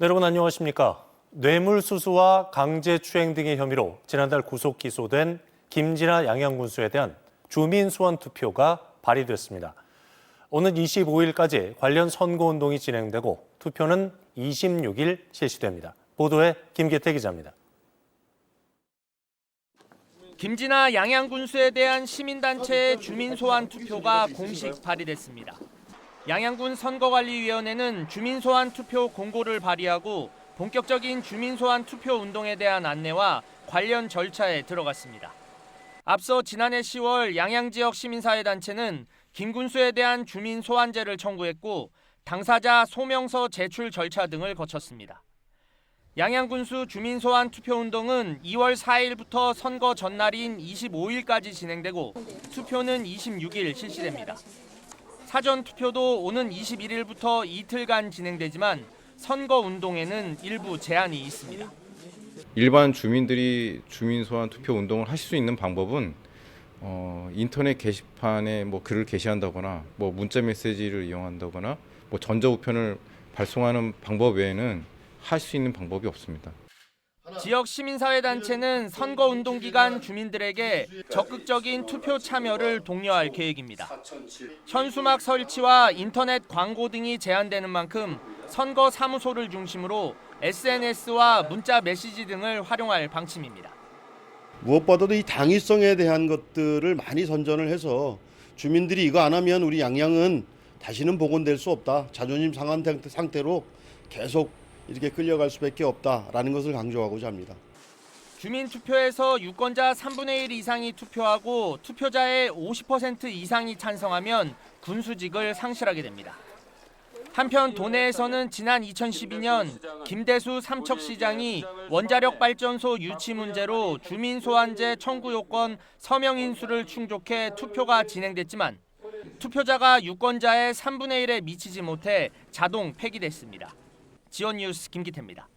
네, 여러분 안녕하십니까? 뇌물수수와 강제추행 등의 혐의로 지난달 구속 기소된 김진아 양양군수에 대한 주민소환 투표가 발의됐습니다. 오는 25일까지 관련 선거운동이 진행되고 투표는 26일 실시됩니다. 보도에 김계태 기자입니다. 김진아 양양군수에 대한 시민단체의 주민소환 투표가 공식 발의됐습니다. 양양군 선거관리위원회는 주민소환 투표 공고를 발의하고 본격적인 주민소환 투표 운동에 대한 안내와 관련 절차에 들어갔습니다. 앞서 지난해 10월 양양 지역 시민사회 단체는 김군수에 대한 주민 소환제를 청구했고 당사자 소명서 제출 절차 등을 거쳤습니다. 양양군수 주민소환 투표운동은 2월 4일부터 선거 전날인 25일까지 진행되고 투표는 26일 실시됩니다. 사전 투표도 오는 21일부터 이틀간 진행되지만 선거 운동에는 일부 제한이 있습니다. 일반 주민들이 주민 소환 투표 운동을 하실 수 있는 방법은 어, 인터넷 게시판에 뭐 글을 게시한다거나 뭐 문자 메시지를 이용한다거나 뭐 전자 우편을 발송하는 방법 외에는 할 수 있는 방법이 없습니다. 지역 시민사회단체는 선거 운동 기간 주민들에게 적극적인 투표 참여를 독려할 계획입니다. 현수막 설치와 인터넷 광고 등이 제한되는 만큼 선거 사무소를 중심으로 SNS와 문자 메시지 등을 활용할 방침입니다. 무엇보다도 이 당위성에 대한 것들을 많이 선전을 해서 주민들이 이거 안 하면 우리 양양은 다시는 복원될 수 없다. 자존심 상한 상태- 상태로 계속 이렇게 끌려갈 수밖에 없다라는 것을 강조하고자 합니다. 주민 투표에서 유권자 3분의 1 이상이 투표하고 투표자의 50% 이상이 찬성하면 군수직을 상실하게 됩니다. 한편 도내에서는 지난 2012년 김대수 삼척시장이 원자력 발전소 유치 문제로 주민 소환제 청구 요건 서명 인수를 충족해 투표가 진행됐지만 투표자가 유권자의 3분의 1에 미치지 못해 자동 폐기됐습니다. 지원 뉴스 김기태입니다.